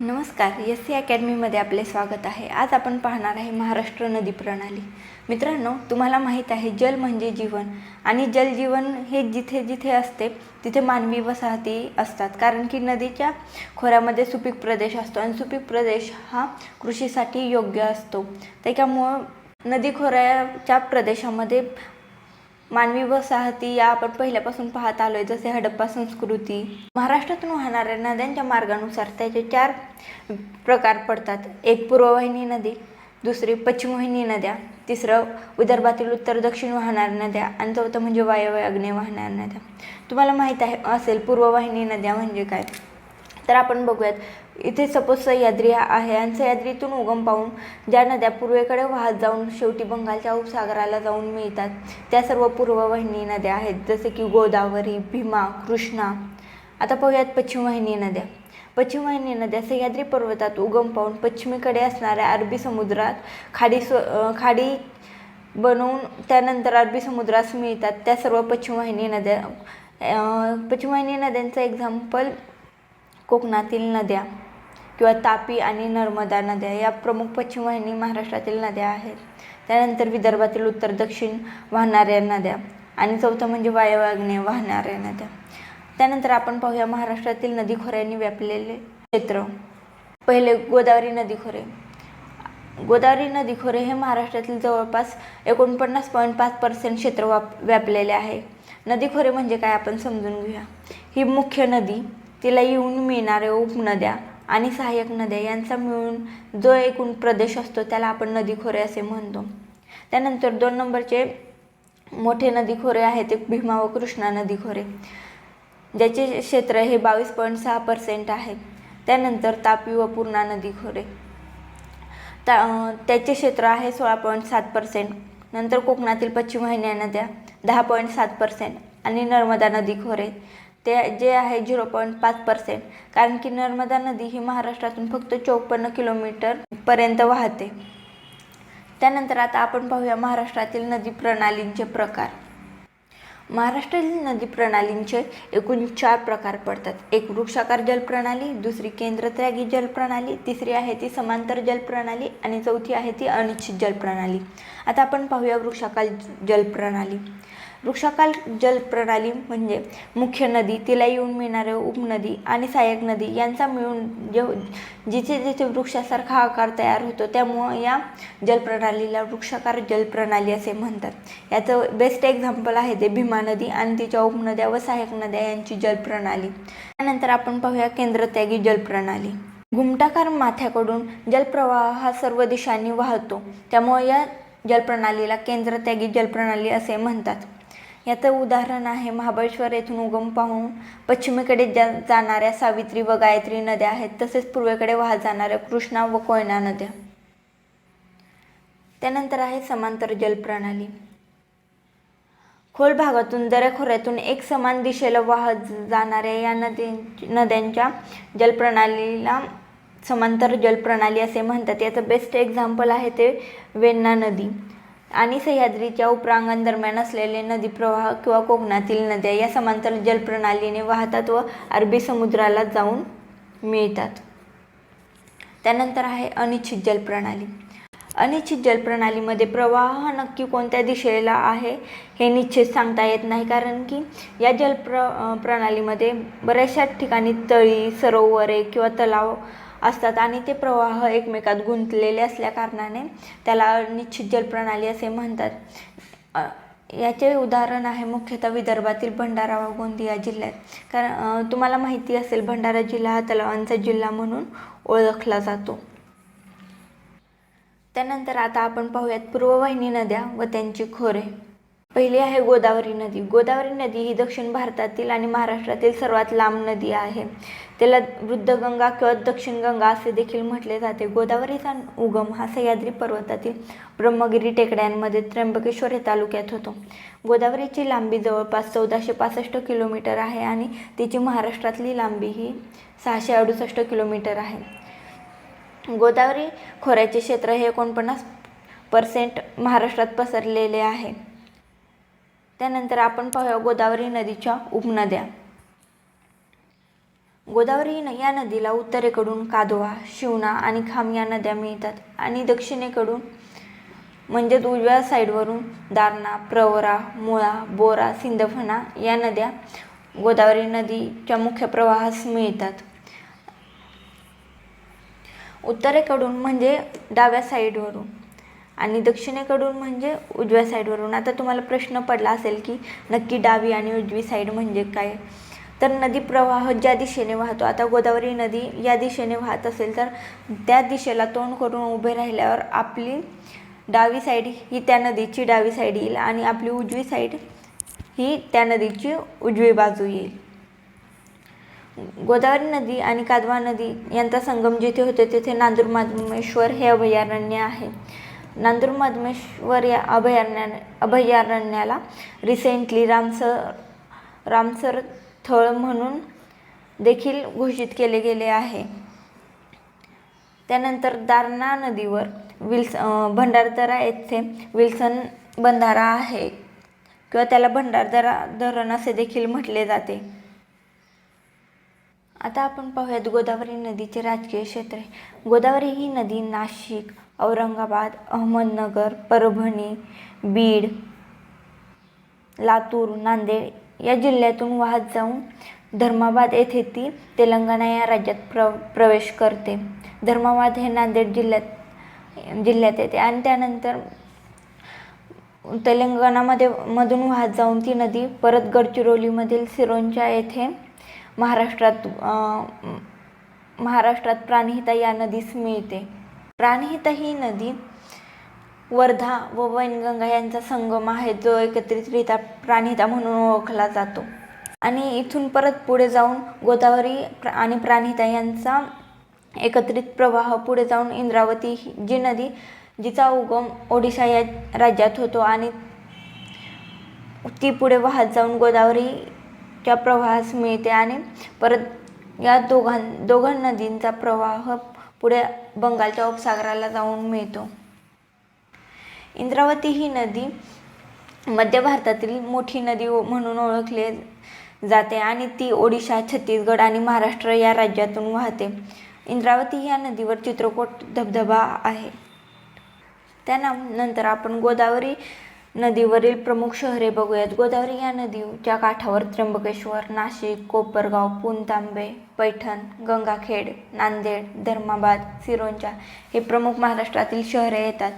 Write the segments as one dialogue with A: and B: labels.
A: नमस्कार S C अकॅडमीमध्ये आपले स्वागत आहे. आज आपण पाहणार आहे महाराष्ट्र नदी प्रणाली. मित्रांनो तुम्हाला माहीत आहे जल म्हणजे जीवन. आणि जलजीवन हे जिथे जिथे असते तिथे मानवी वसाहती असतात. कारण की नदीच्या खोऱ्यामध्ये सुपीक प्रदेश असतो आणि सुपीक प्रदेश हा कृषीसाठी योग्य असतो. त्याच्यामुळं नदी खोऱ्याच्या प्रदेशामध्ये मानवी वसाहती या आपण पहिल्यापासून पाहत आलोय जसे हडप्पा संस्कृती. महाराष्ट्रातून वाहणाऱ्या नद्यांच्या मार्गानुसार त्याचे चार प्रकार पडतात. एक पूर्ववाहिनी नदी दुसरी पश्चिमवाहिनी नद्या तिसरं विदर्भातील उत्तर दक्षिण वाहणाऱ्या नद्या आणि चौथं म्हणजे वायव्य आग्नेय वाहणाऱ्या नद्या. तुम्हाला माहीत आहे असेल पूर्ववाहिनी नद्या म्हणजे काय? तर आपण बघूयात इथे सपोज सह्याद्री आहे आणि सह्याद्रीतून उगम पाहून ज्या नद्या पूर्वेकडे वाहत जाऊन शेवटी बंगालच्या उपसागराला जाऊन मिळतात त्या सर्व पूर्ववाहिनी नद्या आहेत जसे की गोदावरी भीमा कृष्णा. आता पाहूयात पश्चिमवाहिनी नद्या. पश्चिमवाहिनी नद्या सह्याद्री पर्वतात उगम पाहून पश्चिमेकडे असणाऱ्या अरबी समुद्रात खाडी स्व खाडी बनवून त्यानंतर अरबी समुद्रास मिळतात त्या सर्व पश्चिमवाहिनी नद्या. पश्चिम पश्चिमवाहिनी नद्यांचं एक्झाम्पल कोकणातील नद्या. किंवा तापी आणि नर्मदा नद्या या प्रमुख पश्चिम वाहिनी महाराष्ट्रातील नद्या आहेत. त्यानंतर विदर्भातील उत्तर दक्षिण वाहणाऱ्या नद्या आणि चौथं म्हणजे वायव्याग्नेय वाहणाऱ्या नद्या. त्यानंतर आपण पाहूया महाराष्ट्रातील नदी खोऱ्यांनी व्यापलेले क्षेत्र. पहिले गोदावरी नदी खोरे गोदावरी नदी खोरे हे महाराष्ट्रातील जवळपास एकोणपन्नास पॉईंट पाच पर्सेंट क्षेत्र वाप व्यापलेले आहे. नदी खोरे म्हणजे काय आपण समजून घेऊया. ही मुख्य नदी तिला येऊन मिळणाऱ्या उपनद्या आणि सहाय्यक नद्या यांचा मिळून जो एकूण प्रदेश असतो त्याला आपण नदी खोरे असे म्हणतो. त्यानंतर दोन नंबरचे मोठे नदी खोरे आहेत ते भीमा व कृष्णा नदी खोरे. ज्याचे क्षेत्र हे बावीस पॉईंट सहा पर्सेंट आहे. त्यानंतर तापी व पूर्णा नदी खोरे. ता त्याचे क्षेत्र आहे सोळा पॉईंट सात पर्सेंट. नंतर कोकणातील पश्चिम वाहिन्या नद्या दहा पॉईंट सात पर्सेंट आणि नर्मदा नदी खोरे. ते जे आहे झिरो पॉईंट पाच पर्सेंट. कारण की नर्मदा नदी ही महाराष्ट्रातून फक्त चौपन्न किलोमीटर पर्यंत वाहते. त्यानंतर आता आपण पाहूया महाराष्ट्रातील नदी प्रणालींचे प्रकार. महाराष्ट्रातील नदी प्रणालींचे एकूण चार प्रकार पडतात. एक वृक्षाकार जलप्रणाली दुसरी केंद्रत्यागी जलप्रणाली तिसरी आहे ती समांतर जलप्रणाली आणि चौथी आहे ती अनिश्चित जलप्रणाली आता आपण पाहूया वृक्षाकार जलप्रणाली वृक्षाकाल जलप्रणाली म्हणजे मुख्य नदी तिला येऊन मिळणारे उपनदी आणि सहाय्यक नदी यांचा मिळून जे हो, जिथे जिथे वृक्षासारखा आकार तयार होतो त्यामुळं या जलप्रणालीला वृक्षाकार जलप्रणाली असे म्हणतात. याचं बेस्ट एक्झाम्पल आहे ते भीमा नदी आणि तिच्या उपनद्या व सहाय्यक नद्या यांची जलप्रणाली. त्यानंतर आपण पाहूया केंद्रत्यागी जलप्रणाली. घुमटाकार माथ्याकडून जलप्रवाह हा सर्व दिशांनी वाहतो. त्यामुळे या जलप्रणालीला केंद्रत्यागी जलप्रणाली असे म्हणतात. याचं उदाहरण आहे महाबळेश्वर येथून उगम पाहून पश्चिमेकडे जा जाणाऱ्या सावित्री व गायत्री नद्या आहेत तसेच पूर्वेकडे वाहत जाणाऱ्या कृष्णा व कोयना नद्या. त्यानंतर आहे समांतर जलप्रणाली. खोल भागातून दऱ्याखोऱ्यातून एक समान दिशेला वाहत जाणाऱ्या या नदी नद्यांच्या जलप्रणालीला समांतर जलप्रणाली असे म्हणतात. याचं बेस्ट एक्झाम्पल आहे ते वेण्णा नदी. आणि सह्याद्रीच्या उपरांगण दरम्यान असलेले नदी प्रवाह किंवा कोकणातील नद्या या समांतर जलप्रणालीने वाहतात व अरबी समुद्राला जाऊन मिळतात. त्यानंतर आहे अनिश्चित जलप्रणाली. अनिश्चित जलप्रणालीमध्ये प्रवाह नक्की कोणत्या दिशेला आहे हे निश्चित सांगता येत नाही कारण की या जलप्र प्रणालीमध्ये बऱ्याचशा ठिकाणी तळी सरोवरे किंवा तलाव असतात आणि ते प्रवाह एकमेकात गुंतलेले असल्या कारणाने त्याला निश्चित जलप्रणाली असे म्हणतात. याचे उदाहरण आहे मुख्यतः विदर्भातील भंडारा व गोंदिया जिल्ह्यात. कारण तुम्हाला माहिती असेल भंडारा जिल्हा हा तलावांचा जिल्हा म्हणून ओळखला जातो. त्यानंतर आता आपण पाहूयात पूर्ववाहिनी नद्या व त्यांची खोरे. पहिली आहे गोदावरी नदी. गोदावरी नदी ही दक्षिण भारतातील आणि महाराष्ट्रातील सर्वात लांब नदी आहे. त्याला वृद्धगंगा किंवा दक्षिण गंगा असे देखील म्हटले जाते. गोदावरीचा उगम हा सह्याद्री पर्वतातील ब्रह्मगिरी टेकड्यांमध्ये त्र्यंबकेश्वर हे तालुक्यात होतो. गोदावरीची लांबी जवळपास चौदाशे पासष्ट किलोमीटर आहे आणि तिची महाराष्ट्रातली लांबी ही सहाशे अडुसष्ट किलोमीटर आहे. गोदावरी खोऱ्याचे क्षेत्र हे एकोणपन्नास पर्सेंट महाराष्ट्रात पसरलेले आहे. त्यानंतर आपण पाहूया गोदावरी नदीच्या उपनद्या. गोदावरी न- या नदीला उत्तरेकडून कादवा शिवना आणि खाम या नद्या मिळतात आणि दक्षिणेकडून म्हणजेच उजव्या साईडवरून दारणा प्रवरा मुळा बोरा सिंदफणा या नद्या गोदावरी नदीच्या मुख्य प्रवाहास मिळतात. उत्तरेकडून म्हणजे डाव्या साईडवरून आणि दक्षिणेकडून म्हणजे उजव्या साईडवरून. आता तुम्हाला प्रश्न पडला असेल की नक्की डावी आणि उजवी साईड म्हणजे काय? तर नदी प्रवाह ज्या दिशेने वाहतो आता गोदावरी नदी या दिशेने वाहत असेल तर त्या दिशेला तोंड करून उभे राहिल्यावर आपली डावी साईड ही त्या नदीची डावी साईड येईल आणि आपली उजवी साईड ही त्या नदीची उजवी बाजू येईल. गोदावरी नदी आणि कादवा नदी यांचा संगम जिथे होते तिथे नांदूर माधमेश्वर हे अभयारण्य आहे. नांदूर माधमेश्वर या अभयारण्या अभयारण्याला रिसेंटली रामसर रामसर स्थळ म्हणून देखील घोषित केले गेले आहे. त्यानंतर दारणा नदीवर विल्स भंडारदरा येथे विल्सन बंधारा आहे किंवा त्याला भंडारदरा धरण असे देखील म्हटले जाते. आता आपण पाहूयात गोदावरी नदीचे राजकीय क्षेत्र गोदावरी ही नदी नाशिक औरंगाबाद अहमदनगर परभणी बीड लातूर नांदेड या जिल्ह्यातून वाहत जाऊन धर्माबाद येथे ती तेलंगणा या राज्यात प्र प्रवेश करते. धर्माबाद हे नांदेड जिल्ह्यात जिल्ह्यात येते. आणि त्यानंतर तेलंगणामध्ये मधून वाहत जाऊन ती नदी परत गडचिरोलीमधील सिरोंचा येथे महाराष्ट्रात महाराष्ट्रात प्राणहिता या नदीस मिळते. प्राणहिता ही नदी वर्धा व वैनगंगा यांचा संगम आहे जो एकत्रितरित्या प्राणिता म्हणून ओळखला जातो. आणि इथून परत पुढे जाऊन गोदावरी आणि प्राणिता यांचा एकत्रित प्रवाह पुढे जाऊन इंद्रावती ही जी नदी जिचा उगम ओडिशा या राज्यात होतो आणि ती पुढे वाहत जाऊन गोदावरीच्या प्रवाहास मिळते आणि परत या दोघां दोघां नदींचा प्रवाह पुढे बंगालच्या उपसागराला जाऊन मिळतो. इंद्रावती ही नदी मध्य भारतातील मोठी नदी म्हणून ओळखली जाते आणि ती ओडिशा छत्तीसगड आणि महाराष्ट्र या राज्यातून वाहते. इंद्रावती या नदीवर चित्रकोट धबधबा आहे. त्यानंतर आपण गोदावरी नदीवरील प्रमुख शहरे बघूयात. गोदावरी या नदीच्या काठावर त्र्यंबकेश्वर नाशिक कोपरगाव पुणतांबे पैठण गंगाखेड नांदेड धर्माबाद सिरोंचा हे प्रमुख महाराष्ट्रातील शहरे येतात.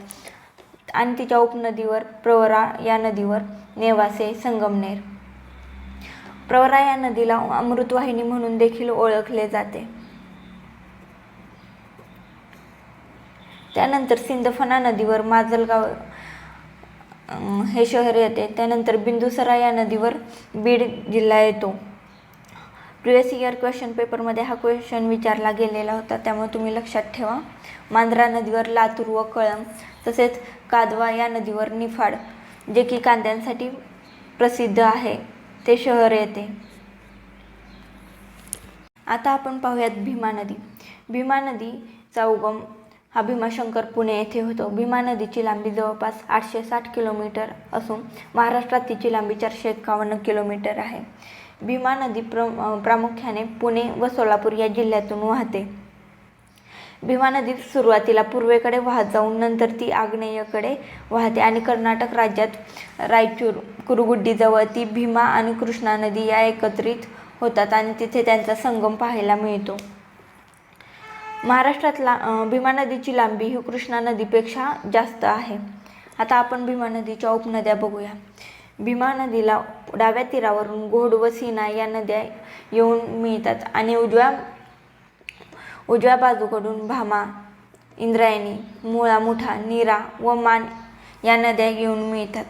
A: आणि तिच्या उपनदीवर प्रवरा या नदीवर नेवासे संगमनेर. प्रवरा या नदीला अमृतवाहिनी म्हणून देखील ओळखले जाते. त्यानंतर सिंदफणा नदीवर माजलगाव हे शहर येते. त्यानंतर बिंदुसरा या नदीवर बीड जिल्हा येतो. प्रिवियस इयर क्वेश्चन पेपरमध्ये हा क्वेश्चन विचारला गेलेला होता. त्यामुळे तुम्ही लक्षात ठेवा. मांजरा नदीवर लातूर व कळंब तसेच कादवा या नदीवर निफाड जे की कांद्यांसाठी प्रसिद्ध आहे ते शहर येते. आता आपण पाहूयात भीमा नदी. भीमा नदीचा उगम हा भीमाशंकर पुणे येथे होतो. भीमा नदीची लांबी जवळपास आठशे साठ किलोमीटर असून महाराष्ट्रात तिची लांबी चारशे एकावन्न किलोमीटर आहे. भीमा नदी प्र प्रामुख्याने पुणे व सोलापूर या जिल्ह्यातून वाहते. भीमा नदी सुरुवातीला पूर्वेकडे वाहत जाऊन नंतर ती आग्नेयकडे वाहते आणि कर्नाटक राज्यात रायचूर कुरुगुड्डीजवळ ती भीमा आणि कृष्णा नदी या एकत्रित होतात आणि तिथे त्यांचा संगम पाहायला मिळतो. महाराष्ट्रातला भीमा नदीची लांबी ही कृष्णा नदीपेक्षा जास्त आहे. आता आपण भीमा नदीच्या उपनद्या बघूया. भीमा नदीला डाव्या तीरावरून घोड व सीना या नद्या येऊन मिळतात आणि उजव्या उजव्या बाजूकडून भामा इंद्रायणी मुळा मुठा नीरा व मान या नद्या येऊन मिळतात.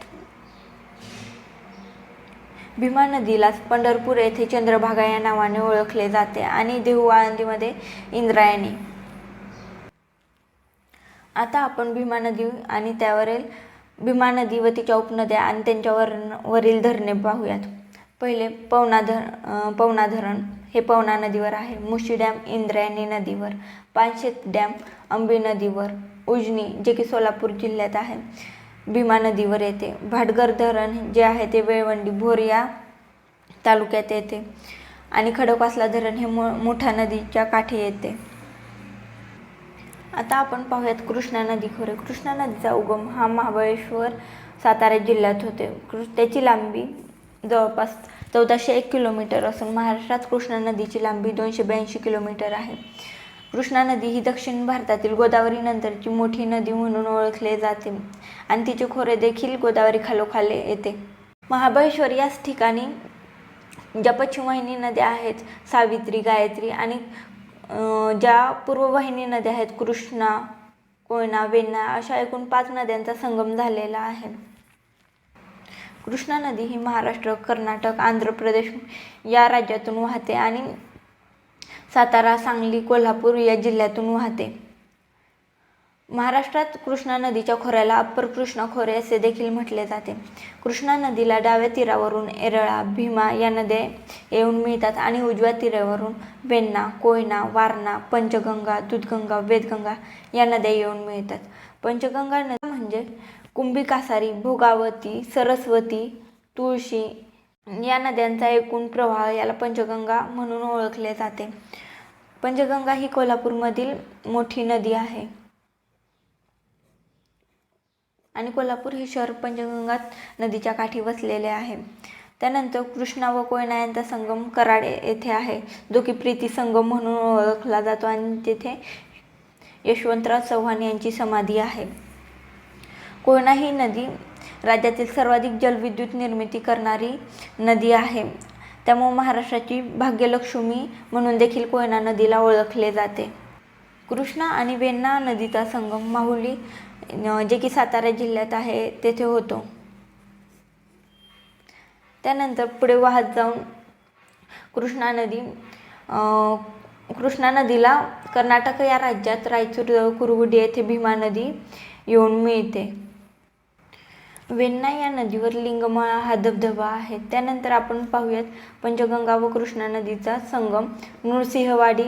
A: भीमा नदीला पंढरपूर येथे चंद्रभागा या नावाने ओळखले जाते आणि देहू आळंदीमध्ये इंद्रायणी. आता आपण भीमा नदी आणि त्यावरील भीमा नदी व तिच्या उपनद्या आणि त्यांच्यावर वरील धरणे पाहूयात. पहिले पवना धर पवना धरण हे पवना नदीवर आहे. मुशी डॅम इंद्रायणी नदीवर पानशेत डॅम अंबी नदीवर उजनी जे की सोलापूर जिल्ह्यात आहे भीमा नदीवर येते. भाटगर धरण जे आहे ते वेळवंडी भोर या तालुक्यात येते. आणि खडकवासला धरण हे मो मोठ्या नदीच्या काठी येते. आता आपण पाहूयात कृष्णा नदी खोरे. कृष्णा नदीचा उगम हा महाबळेश्वर सातारा जिल्ह्यात होते. कृ त्याची लांबी जवळपास चौदाशे एक किलोमीटर असून महाराष्ट्रात कृष्णा नदीची लांबी दोनशे ब्याऐंशी किलोमीटर आहे. कृष्णा नदी ही दक्षिण भारतातील गोदावरी नंतरची मोठी नदी म्हणून ओळखले जाते आणि तिचे खोरे देखील गोदावरी खालोखाले येते. महाबळेश्वर याच ठिकाणी ज्या पश्चिमवाहिनी नद्या आहेत सावित्री गायत्री आणि ज्या पूर्ववाहिनी नद्या आहेत कृष्णा कोयना वेण्णा अशा एकूण पाच नद्यांचा संगम झालेला आहे. कृष्णा नदी ही महाराष्ट्र कर्नाटक आंध्र प्रदेश या राज्यातून वाहते आणि सातारा सांगली कोल्हापूर या जिल्ह्यातून वाहते. महाराष्ट्रात कृष्णा नदीच्या खोऱ्याला अप्पर कृष्णा खोरे असे देखील म्हटले जाते. कृष्णा नदीला डाव्या तीरावरून एरळा भीमा या नद्या येऊन मिळतात आणि उजव्या तीरावरून वेण्णा कोयना वारणा पंचगंगा दूधगंगा वेदगंगा या नद्या येऊन मिळतात. पंचगंगा नदी म्हणजे कुंभिकासारी भोगावती सरस्वती तुळशी या नद्यांचा एकूण प्रवाह याला पंचगंगा म्हणून ओळखले जाते. पंचगंगा ही कोल्हापूरमधील मोठी नदी आहे. आणि कोल्हापूर हे शहर पंचगंगा नदीच्या काठी वसलेले आहे. त्यानंतर कृष्णा व कोयना यांचा संगम कराड येथे आहे. जो की प्रीती संगम म्हणून ओळखला जातो आणि तेथे यशवंतराव चव्हाण यांची समाधी आहे. कोयना ही नदी राज्यातील सर्वाधिक जलविद्युत निर्मिती करणारी नदी आहे. त्यामुळे महाराष्ट्राची भाग्यलक्ष्मी म्हणून देखील कोयना नदीला ओळखले जाते. कृष्णा आणि वेण्णा नदीचा संगम माहुली जे की सातारा जिल्ह्यात आहे तेथे होतो. त्यानंतर पुढे वाहत जाऊन कृष्णा नदी कृष्णा नदीला कर्नाटक या राज्यात रायचूर कुरुगुडी येथे भीमा नदी येऊन मिळते. वेण्णा या नदीवर लिंगमाळा हा धबधबा आहे. त्यानंतर आपण पाहूयात पंचगंगा व कृष्णा नदीचा संगम नृसिंहवाडी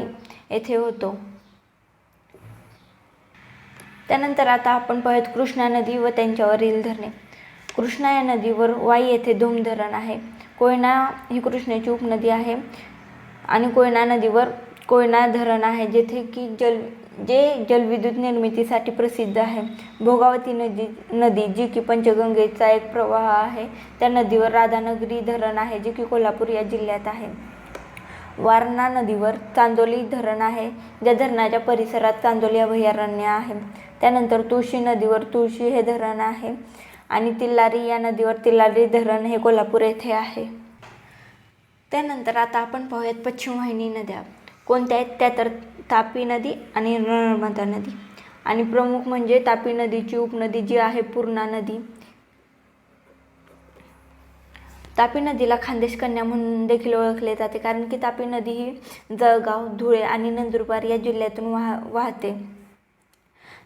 A: येथे होतो. त्यानंतर आता आपण पाहूयात कृष्णा नदी व त्यांच्यावरील धरणे. कृष्णा या नदीवर वाई येथे धोम धरण आहे. कोयना ही कृष्णाची उपनदी आहे आणि कोयना नदीवर कोयना धरण आहे जेथे की जल जे जलविद्युत निर्मितीसाठी प्रसिद्ध आहे. भोगावती नदी नदी जी की पंचगंगेचा एक प्रवाह आहे. त्या नदीवर राधानगरी धरण आहे जे की कोल्हापूर या जिल्ह्यात आहे. वारणा नदीवर चांदोली धरण आहे. ज्या धरणाच्या परिसरात चांदोली अभयारण्य आहे. त्यानंतर तुळशी नदीवर तुळशी हे धरण आहे आणि तिल्लारी या नदीवर तिल्लारी धरण हे कोल्हापूर येथे आहे. त्यानंतर आता आपण पाहूयात पश्चिम वाहिनी नद्या. कोणत्या आहेत? त्या तर तापी नदी आणि नर्मदा नदी. आणि प्रमुख म्हणजे तापी नदीची उपनदी जी आहे पूर्णा नदी. तापी नदीला खानदेश कन्या म्हणून देखील ओळखले जाते कारण की तापी नदी ही जळगाव धुळे आणि नंदुरबार या जिल्ह्यातून वाह वाहते.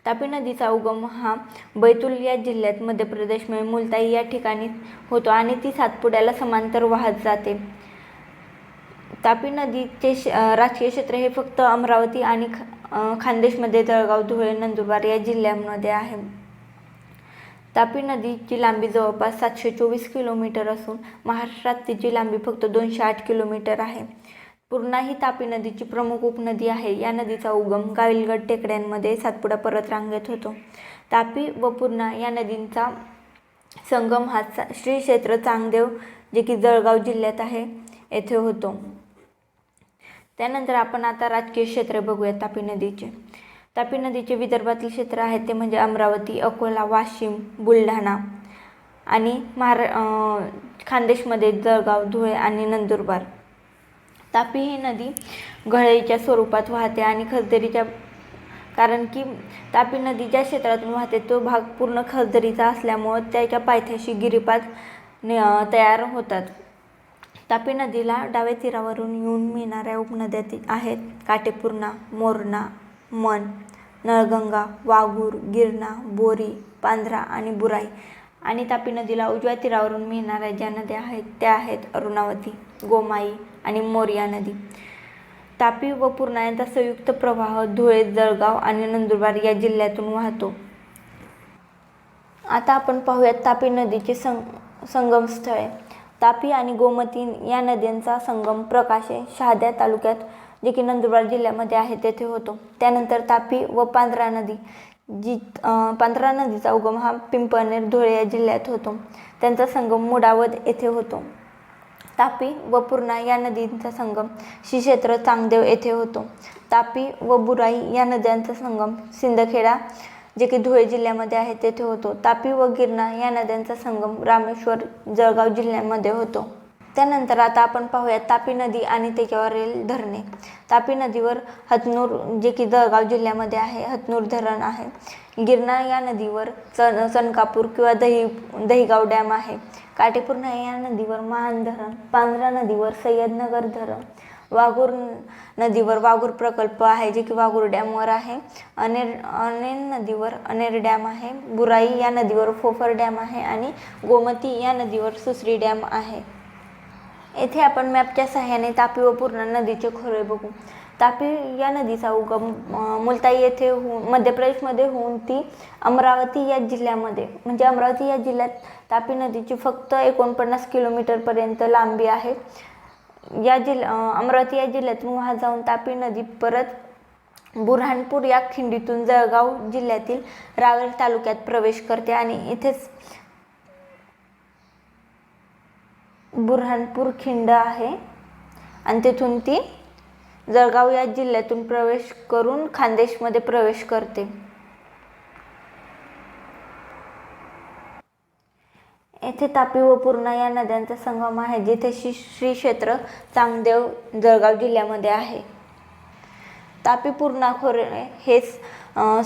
A: तापी नदीचा उगम हा बैतूल या जिल्ह्यात मध्य प्रदेशमध्ये मुलताई या ठिकाणी होतो आणि ती सातपुड्याला समांतर वाहत जाते. तापी नदीचे श राजकीय क्षेत्र हे फक्त अमरावती आणि ख खानदेशमध्ये जळगाव धुळे नंदुरबार या जिल्ह्यांमध्ये आहे. तापी नदीची लांबी जवळपास सातशे चोवीस किलोमीटर असून महाराष्ट्रात तिची लांबी फक्त दोनशे आठ किलोमीटर आहे. पूर्णा ही तापी नदीची प्रमुख उपनदी आहे. या नदीचा उगम गाविलगड टेकड्यांमध्ये सातपुडा पर्वत रांगेत होतो. तापी व पूर्णा या नदींचा संगम हा श्री क्षेत्र चांगदेव जे की जळगाव जिल्ह्यात आहे येथे होतो. त्यानंतर आपण आता राजकीय क्षेत्र बघूया तापी नदीचे. तापी नदीचे विदर्भातील क्षेत्र आहेत ते म्हणजे अमरावती अकोला वाशिम बुलढाणा आणि महारा खानदेशमध्ये जळगाव धुळे आणि नंदुरबार. तापी ही नदी घळईच्या स्वरूपात वाहते आणि खरदरीच्या कारण की तापी नदी ज्या क्षेत्रातून वाहते तो भाग पूर्ण खरदरीचा असल्यामुळं त्याच्या पायथ्याशी गिरीपात न- तयार होतात. तापी नदीला डाव्या तीरावरून येऊन मिळणाऱ्या उपनद्या ती- आहेत काटेपूर्णा मोरणा मन नळगंगा वाघूर गिरणा बोरी पांझरा आणि बुराई. आणि तापी नदीला उजव्या तीरावरून मिळणाऱ्या ज्या नद्या आहेत त्या आहेत अरुणावती गोमाई आणि मोरिया नदी. तापी व पूर्णा यांचा संयुक्त प्रवाह धुळे जळगाव आणि नंदुरबार या जिल्ह्यातून वाहतो. आता आपण पाहूयात तापी नदीचे सं संगमस्थळे. तापी आणि गोमती या नद्यांचा संगम प्रकाशे शहाद्या तालुक्यात जे की नंदुरबार जिल्ह्यामध्ये आहे तेथे होतो. त्यानंतर तापी व पांढरा नदी जी पांढरा नदीचा उगम हा पिंपळनेर धुळे या जिल्ह्यात होतो. त्यांचा संगम मुडावद येथे होतो. तापी व पूर्णा या नदींचा संगम श्री क्षेत्र चांगदेव येथे होतो. तापी व बुराई या नद्यांचा संगम सिंदखेडा जे की धुळे जिल्ह्यामध्ये आहे तेथे होतो. तापी व गिरणा या नद्यांचा संगम रामेश्वर जळगाव जिल्ह्यामध्ये होतो. त्यानंतर आता आपण पाहूया तापी नदी आणि त्याच्यावरील धरणे. तापी नदीवर हतनूर जे की जळगाव जिल्ह्यामध्ये आहे हतनूर धरण आहे. गिरणा या नदीवर सन सनकापूर किंवा दही दहीगाव डॅम आहे. काटेपूर्णा या नदीवर महान धरण पांढरा नदीवर सय्यदनगर धरण वाघूर नदीवर वाघूर प्रकल्प आहे जे की वाघूर डॅमवर आहे. अनेर अनेर नदीवर अनेर डॅम आहे. बुराई या नदीवर फोफर डॅम आहे आणि गोमती या नदीवर सुसरी डॅम आहे. येथे आपण मॅपच्या सहाय्याने तापी व पूर्णा नदीचे खोरे बघू. तापी या नदीचा उगम मुलताई येथे होऊन मध्य प्रदेशमध्ये होऊन ती अमरावती या जिल्ह्यामध्ये म्हणजे अमरावती या जिल्ह्यात तापी नदीची फक्त एकोणपन्नास किलोमीटरपर्यंत लांबी आहे. या जिल्हा अमरावती या जिल्ह्यातून वाहत जाऊन तापी नदी परत बुऱ्हाणपूर या खिंडीतून जळगाव जिल्ह्यातील रावेर तालुक्यात प्रवेश करते आणि इथेच बुऱ्हाणपूर खिंड आहे. आणि तेथून ती जळगाव या जिल्ह्यातून प्रवेश करून खानदेशमध्ये प्रवेश करते. येथे तापी व पूर्णा या नद्यांचा संगम आहे जिथे श्री श्री क्षेत्र चांगदेव जळगाव जिल्ह्यामध्ये आहे. तापी पूर्णा खोरे हेच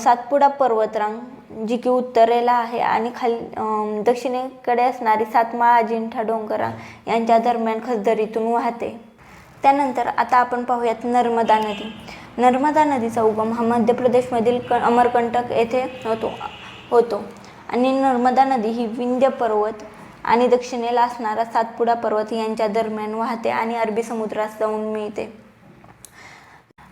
A: सातपुडा पर्वतरांग जी की उत्तरेला आहे आणि खाली दक्षिणेकडे असणारी सातमाळा अजिंठा डोंगरा यांच्या दरम्यान खसदरीतून वाहते. त्यानंतर आता आपण पाहूयात नर्मदा नदी. नर्मदा नदीचा उगम हा मध्य प्रदेशमधील क अमरकंटक येथे होतो होतो. आणि नर्मदा नदी ही विंध्य पर्वत आणि दक्षिणेला असणारा सातपुडा पर्वत यांच्या दरम्यान वाहते आणि अरबी समुद्रात जाऊन मिळते.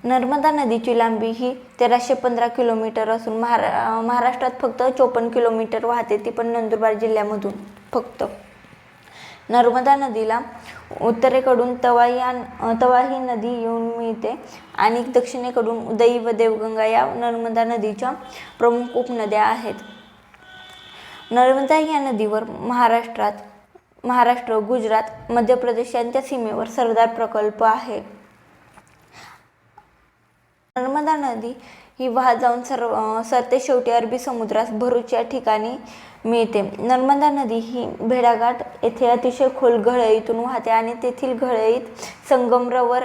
A: नर्मदा नदीची लांबी ही तेराशे पंधरा किलोमीटर असून महारा महाराष्ट्रात फक्त चोपन्न किलोमीटर वाहते ती पण नंदुरबार जिल्ह्यामधून फक्त. नर्मदा नदीला उत्तरेकडून तवा या तवाही नदी येऊन मिळते आणि दक्षिणेकडून उदयी व देवगंगा या नर्मदा नदीच्या प्रमुख उपनद्या आहेत. नर्मदा या नदीवर महाराष्ट्रात महाराष्ट्र गुजरात मध्य प्रदेश यांच्या सीमेवर सरदार प्रकल्प आहे. नर्मदा नदी ही वाहत जाऊन सर्व सरते शेवटी अरबी समुद्रास भरूच या ठिकाणी मिळते. नर्मदा नदी ही भेडाघाट येथे अतिशय खोल घळईतून वाहते आणि तेथील घळईत संगमरवर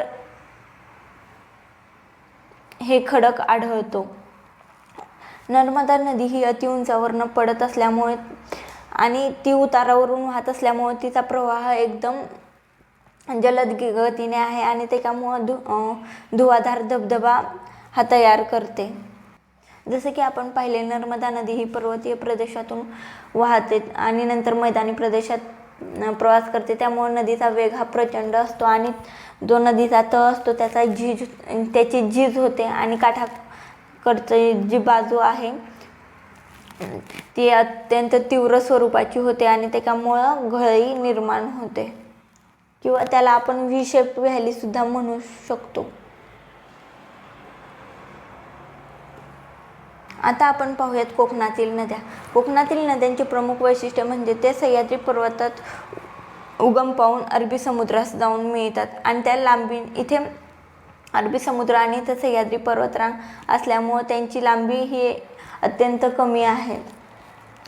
A: हे खडक आढळतो. नर्मदा नदी ही अतिउंचावरनं पडत असल्यामुळे आणि ती उतारावरून वाहत असल्यामुळे तिचा प्रवाह एकदम जलद गतीने आहे आणि त्याच्यामुळं धु धुवाधार धबधबा हा तयार करते. जसं की आपण पाहिले नर्मदा नदी ही पर्वतीय प्रदेशातून वाहते आणि नंतर मैदानी प्रदेशात प्रवास करते. त्यामुळे नदीचा वेग हा प्रचंड असतो आणि जो नदीचा तळ असतो त्याचा झीज त्याची झीज होते आणि कडचं जी बाजू आहे ती अत्यंत तीव्र स्वरूपाची होते आणि त्याच्यामुळं घळई निर्माण होते. किंवा त्याला आपण व्ही शेप म्हणू शकतो. आता आपण पाहूयात कोकणातील नद्या. कोकणातील नद्यांचे प्रमुख वैशिष्ट्य म्हणजे ते सह्याद्री पर्वतात उगम पाहून अरबी समुद्रास जाऊन मिळतात आणि त्या लांबी इथे अरबी समुद्र आणि सह्याद्री पर्वतरांग असल्यामुळं त्यांची लांबी ही अत्यंत कमी आहे.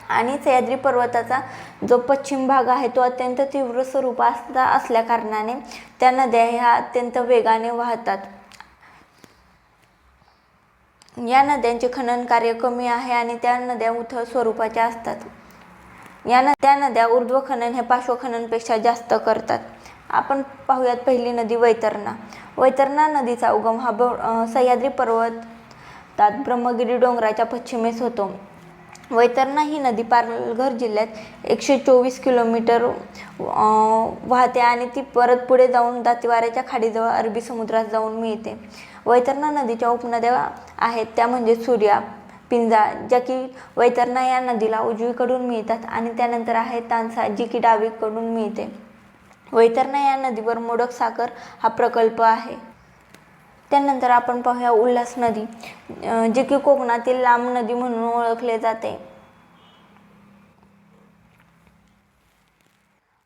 A: आणि सह्याद्री पर्वताचा जो पश्चिम भाग आहे तो अत्यंत तीव्र स्वरूपाचा असल्याकारणाने त्या नद्या ह्या अत्यंत वेगाने वाहतात. या नद्यांचे खनन कार्य कमी आहे आणि त्या नद्या उथळ स्वरूपाच्या असतात. या न त्या नद्या ऊर्ध्व खनन हे पार्श्वखननपेक्षा जास्त करतात. आपण पाहूयात पहिली नदी वैतरणा. वैतरणा नदीचा उगम हा ब सह्याद्री पर्वतात ब्रह्मगिरी डोंगराच्या पश्चिमेस होतो. वैतरणा ही नदी पालघर जिल्ह्यात एकशे चोवीस किलोमीटर वाहते आणि ती परत पुढे जाऊन दातिवाऱ्याच्या खाडीजवळ अरबी समुद्रात जाऊन मिळते. वैतरणा नदीच्या उपनद्या आहेत त्या म्हणजे सूर्या पिंजा ज्या की वैतरणा या नदीला उजवीकडून मिळतात आणि त्यानंतर आहे तानसा जी की डावीकडून मिळते. वैतरणा या नदीवर मोडक साखर हा प्रकल्प आहे. त्यानंतर आपण पाहूया उल्हास नदी जी जे की कोकणातील लांब नदी म्हणून ओळखले जाते.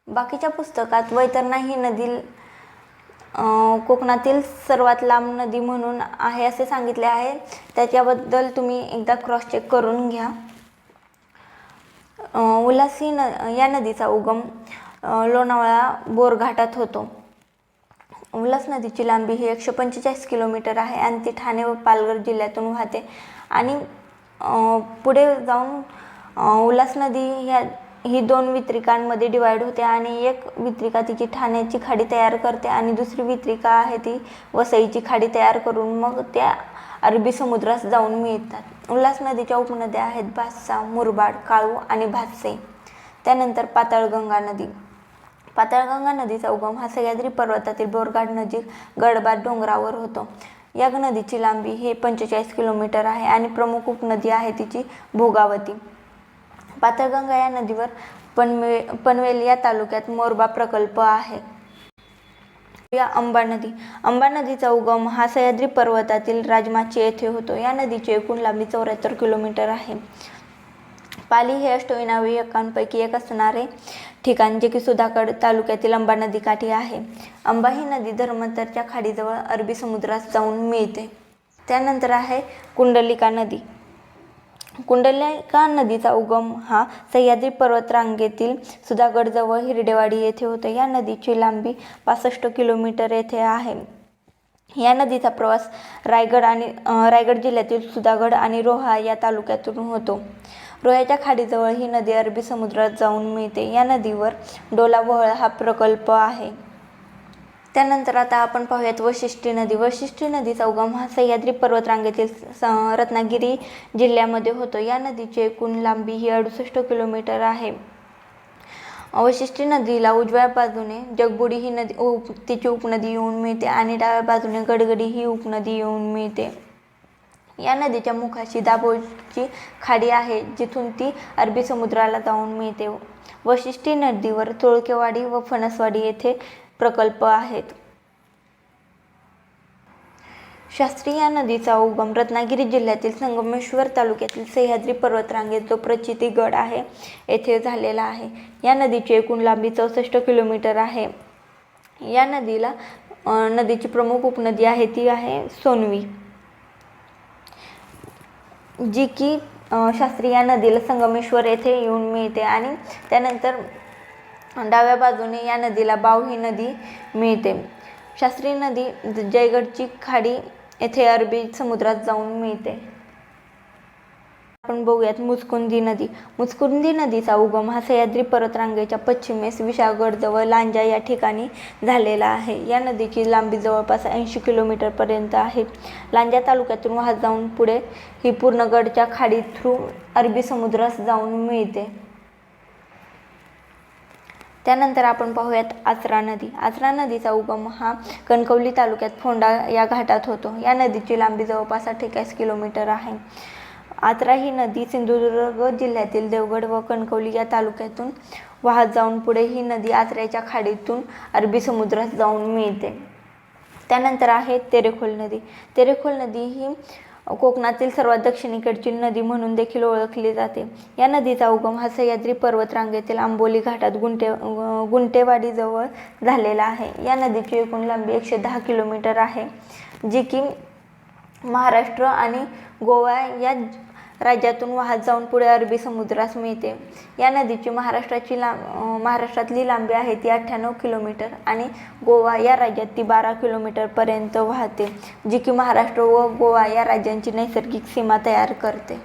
A: बाकीच्या पुस्तकात वैतरणा ही नदी कोकणातील सर्वात लांब नदी म्हणून आहे असे सांगितले आहे. त्याच्याबद्दल तुम्ही एकदा क्रॉस चेक करून घ्या. उल्हास ही न या नदीचा उगम लोणावळा बोरघाटात होतो. उल्हास नदीची लांबी ही एकशे पंचेचाळीस किलोमीटर आहे आणि ती ठाणे व पालघर जिल्ह्यातून वाहते. आणि पुढे जाऊन उल्हास नदी ह्या ही दोन वितरिकांमध्ये डिवाईड होते आणि एक वितरिका तिची ठाण्याची खाडी तयार करते आणि दुसरी वितरिका आहे ती वसईची खाडी तयार करून मग त्या अरबी समुद्रास जाऊन मिळतात. उल्हास नदीच्या उपनद्या आहेत भातसा मुरबाड काळू आणि भातसे त्यानंतर पाताळगंगा नदी. पाताळगंगा नदीचा उगम हा सह्याद्री पर्वतातील बोरघाट नजीक गडबाद डोंगरावर होतो. या नदीची लांबी हे पंचेचाळीस किलोमीटर आहे आणि प्रमुख उपनदी आहे तिची भोगावती. पाताळगंगा या नदीवर पनवे पनवेल या तालुक्यात मोरबा प्रकल्प आहे. या अंबा नदी अंबा नदीचा उगम हा सह्याद्री पर्वतातील राजमाची येथे होतो. या नदीची एकूण लांबी चौऱ्याहत्तर किलोमीटर आहे. पाली हे अष्टविनावेकांपैकी एक असणारे ठिकाण जे की सुधागड तालुक्यातील अंबा नदीकाठी आहे. अंबा ही नदी धर्मंतरच्या खाडीजवळ अरबी समुद्रात जाऊन मिळते. त्यानंतर आहे कुंडलिका नदी. कुंडलिका नदीचा उगम हा सह्याद्री पर्वतरांगेतील सुधागडजवळ हिरडेवाडी येथे होतो. या नदीची लांबी पासष्ट किलोमीटर येथे आहे. या नदीचा प्रवास रायगड आणि रायगड जिल्ह्यातील सुधागड आणि रोहा या तालुक्यातून होतो. रोह्याच्या खाडीजवळ ही नदी अरबी समुद्रात जाऊन मिळते. या नदीवर डोलावहळ हा प्रकल्प आहे. त्यानंतर आता आपण पाहूयात वशिष्ठी नदी. वशिष्ठी नदीचा उगम हा सह्याद्री पर्वतरांगेतील स- रत्नागिरी जिल्ह्यामध्ये होतो. या नदीची एकूण लांबी ही अडुसष्ट किलोमीटर आहे. वशिष्ठी नदीला उजव्या बाजूने जगबुडी ही नदी उप तिची उपनदी येऊन मिळते आणि डाव्या बाजूने गडगडी ही उपनदी येऊन मिळते. या नदीच्या मुखाशी दाभोळची खाडी आहे जिथून ती अरबी समुद्राला जाऊन मिळते. वशिष्ठी नदीवर तुळकेवाडी व फणसवाडी येथे प्रकल्प आहेत. शास्त्री या नदीचा उगम रत्नागिरी जिल्ह्यातील संगमेश्वर तालुक्यातील सह्याद्री पर्वतरांगेत जो प्रचिती गड आहे येथे झालेला आहे. या नदीची एकूण लांबी चौसष्ट किलोमीटर आहे. या नदीला नदीची प्रमुख उपनदी आहे ती आहे सोनवी. जी की शास्त्री या नदीला संगमेश्वर येथे येऊन मिळते आणि त्यानंतर डाव्या बाजूने या नदीला बाव ही नदी मिळते. शास्त्री नदी जयगडची खाडी येथे अरबी समुद्रात जाऊन मिळते. आपण बघूयात मुचकुंदी नदी. मुचकुंदी नदीचा उगम हा सह्याद्री पर्वतरांगेच्या पश्चिमेस विशाळगडजवळ लांजा या ठिकाणी झालेला आहे. या नदीची लांबी जवळपास ऐंशी किलोमीटरपर्यंत आहे. लांजा तालुक्यातून वाहत जाऊन पुढे ही पूर्णगडच्या खाडी थ्रू अरबी समुद्रास जाऊन मिळते. त्यानंतर आपण पाहूयात आचरा नदी. आचरा नदीचा उगम हा कणकवली तालुक्यात फोंडा या घाटात होतो. या नदीची लांबी जवळपास अठ्ठेचाळीस किलोमीटर आहे. आत्रा ही नदी सिंधुदुर्ग जिल्ह्यातील देवगड व कणकवली या तालुक्यातून वाहत जाऊन पुढे ही नदी आत्र्याच्या खाडीतून अरबी समुद्रात जाऊन मिळते. त्यानंतर आहे तेरेखोल नदी. तेरेखोल नदी ही कोकणातील सर्वात दक्षिणेकडची नदी म्हणून देखील ओळखली जाते. या नदीचा उगम हा सह्याद्री पर्वतरांगेतील आंबोली घाटात गुंटे गुंटेवाडीजवळ झालेला आहे. या नदीची एकूण लांबी एकशे दहा किलोमीटर आहे जी की महाराष्ट्र आणि गोवा या राज्यातून वाहत जाऊन पुढे अरबी समुद्रास मिळते. या नदीची महाराष्ट्राची लांब महाराष्ट्रातली लांबी आहे ती अठ्ठ्याण्णव किलोमीटर आणि गोवा या राज्यात ती बारा किलोमीटरपर्यंत वाहते जी की महाराष्ट्र व गोवा या राज्यांची नैसर्गिक सीमा तयार करते.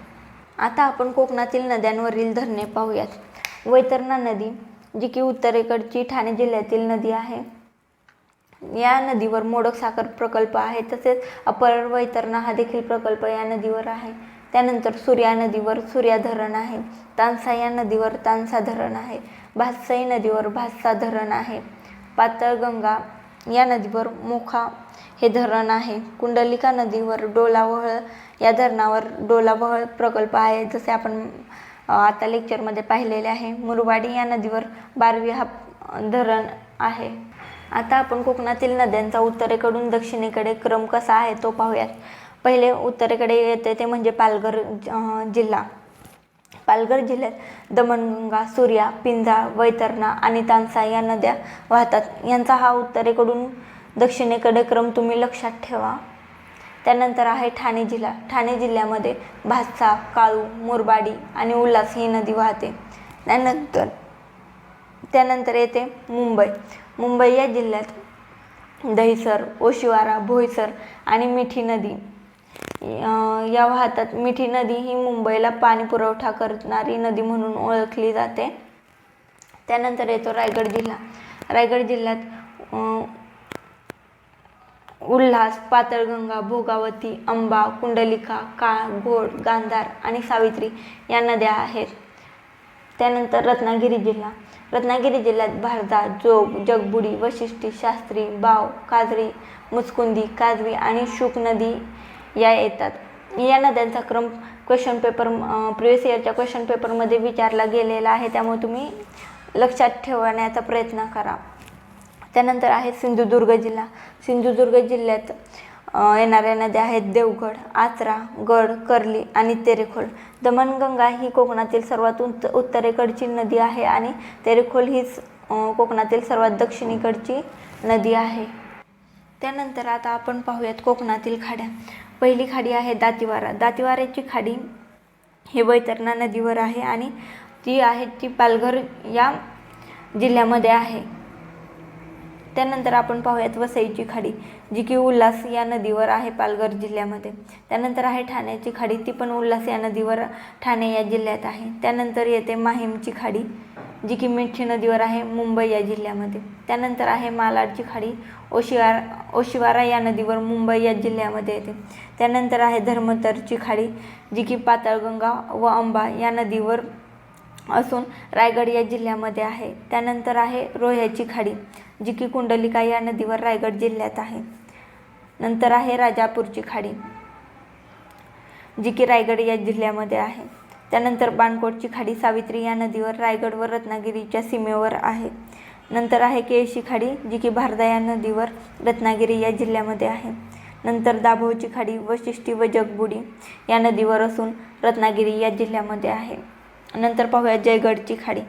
A: आता आपण कोकणातील नद्यांवरील धरणे पाहूयात. वैतरणा नदी जी की उत्तरेकडची ठाणे जिल्ह्यातील नदी आहे. या नदीवर मोडक साखर प्रकल्प आहे तसेच अपर वैतरणा हा देखील प्रकल्प या नदीवर आहे. त्यानंतर सूर्या नदीवर सूर्या धरण आहे तानसा या नदीवर तानसा धरण आहे भातसाई नदीवर भातसा धरण आहे पातळगंगा या नदीवर मोखा हे धरण आहे कुंडलिका नदीवर डोलावहळ या धरणावर डोलावहळ प्रकल्प आहे जसे आपण आता लेक्चरमध्ये पाहिलेले आहे. मुरवाडी या नदीवर बारवी हा धरण आहे. आता आपण कोकणातील नद्यांचा उत्तरेकडून दक्षिणेकडे क्रम कसा आहे तो पाहूयात. पहिले उत्तरेकडे येते ते म्हणजे पालघर जिल्हा. पालघर जिल्ह्यात दमणगंगा सूर्या पिंजाळ वैतरणा आणि तानसा या नद्या वाहतात. यांचा हा उत्तरेकडून दक्षिणेकडे क्रम तुम्ही लक्षात ठेवा. त्यानंतर आहे ठाणे जिल्हा. ठाणे जिल्ह्यामध्ये भातसा काळू मुरबाडी आणि उल्हास ही नदी वाहते. त्यानंतर त्यानंतर येते मुंबई. मुंबई या जिल्ह्यात दहिसर ओशिवारा भोईसर आणि मिठी नदी या वाहतात. मिठी नदी ही मुंबईला पाणी पुरवठा करणारी नदी म्हणून ओळखली जाते. त्यानंतर येतो रायगड जिल्हा. रायगड जिल्ह्यात उल्हास पातळगंगा भोगावती अंबा कुंडलिका काळ घोड गांधार आणि सावित्री या नद्या आहेत. त्यानंतर रत्नागिरी जिल्हा. रत्नागिरी जिल्ह्यात भारदा जोग जगबुडी वशिष्ठी शास्त्री बाव काजरी मुचकुंदी काजवी आणि शुक नदी या येतात. या नद्यांचा क्रम क्वेश्चन पेपर प्रिव्हियस इयरच्या क्वेश्चन पेपरमध्ये विचारला गेलेला आहे. त्यामुळे तुम्ही लक्षात ठेवण्याचा प्रयत्न करा. त्यानंतर आहे सिंधुदुर्ग जिल्हा. सिंधुदुर्ग जिल्ह्यात येणाऱ्या नद्या आहेत देवगड आचरा गड कर्ली आणि तेरेखोल. दमणगंगा ही कोकणातील सर्वात उंच उत्तरेकडची नदी आहे आणि तेरेखोल हीच कोकणातील सर्वात दक्षिणेकडची नदी आहे. त्यानंतर आता आपण पाहूयात कोकणातील खाड्या. पहिली खाडी आहे दातिवारा. दातिवाऱ्याची खाडी हे वैतरणा नदीवर आहे आणि ती आहे ती पालघर या जिल्ह्यामध्ये आहे. त्यानंतर आपण पाहूयात वसईची खाडी. जी की उल्हास या नदीवर आहे पालघर जिल्ह्यामध्ये. त्यानंतर आहे ठाण्याची खाडी. ती पण उल्हास या नदीवर ठाणे या जिल्ह्यात आहे. त्यानंतर येते माहीमची खाडी जी की मिठी नदीवर आहे मुंबई या जिल्ह्यामध्ये. त्यानंतर आहे मालाडची खाडी. ओशिवार ओशिवारा या नदीवर मुंबई या जिल्ह्यामध्ये येते. त्यानंतर आहे धर्मतरची खाडी जी की पाताळगंगा व अंबा या नदीवर असून रायगड या जिल्ह्यामध्ये आहे. त्यानंतर आहे रोह्याची खाडी जी की कुंडलिका या नदीवर रायगड जिल्ह्यात आहे. नंतर आहे राजापूरची खाडी जी की रायगड या जिल्ह्यामध्ये आहे. त्यानंतर बाणकोटची खाडी सावित्री या नदीवर रायगड व रत्नागिरीच्या सीमेवर आहे. नंतर आहे केळशी खाडी जी की भारदा या नदीवर रत्नागिरी या जिल्ह्यामध्ये आहे. नंतर दाभोची खाडी वशिष्ठी व जगबुडी या नदीवर असून रत्नागिरी या जिल्ह्यामध्ये आहे. नंतर पाहूया जयगडची खाडी.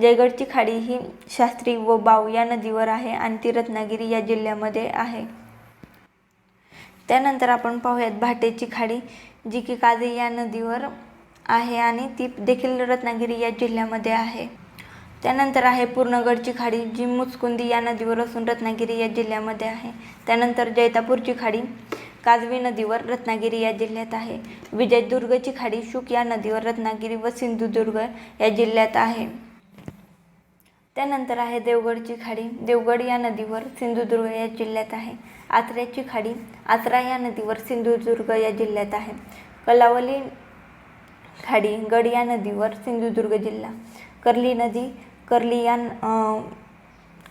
A: जयगडची खाडी ही शास्त्री व बाव या नदीवर आहे आणि ती रत्नागिरी या जिल्ह्यामध्ये आहे. त्यानंतर आपण पाहूयात भाटेची खाडी जी की काजळी या नदीवर आहे आणि ती देखील रत्नागिरी या जिल्ह्यामध्ये आहे. त्यानंतर आहे पूर्णगडची खाडी जी मुचकुंदी या नदीवर असून रत्नागिरी या जिल्ह्यामध्ये आहे. त्यानंतर जैतापूरची खाडी काजवी नदीवर रत्नागिरी या जिल्ह्यात आहे. विजयदुर्गची खाडी शुक या नदीवर रत्नागिरी व सिंधुदुर्ग या जिल्ह्यात आहे. त्यानंतर आहे देवगडची खाडी. देवगड या नदीवर सिंधुदुर्ग या जिल्ह्यात आहे. आत्र्याची खाडी आत्रा या नदीवर सिंधुदुर्ग या जिल्ह्यात आहे. कलावली खाडी गड या नदीवर सिंधुदुर्ग जिल्हा. कर्ली नदी कर्ली या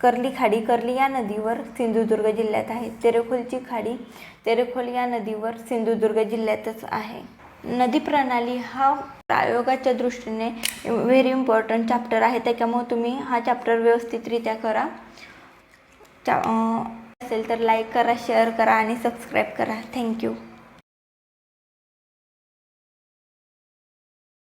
A: कर्ली खाडी कर्ली या नदीवर सिंधुदुर्ग जिल्ह्यात आहे. तेरेखोलची खाडी तेरेखोल या नदीवर सिंधुदुर्ग जिल्ह्यातच आहे. नदी प्रणाली हा प्रयोगाच्या दृष्टीने व्हेरी इम्पॉर्टंट चॅप्टर आहे. त्याच्यामुळे तुम्ही हा चॅप्टर व्यवस्थितरित्या करा. चा असेल तर लाईक करा शेअर करा आणि सबस्क्राईब करा. थँक्यू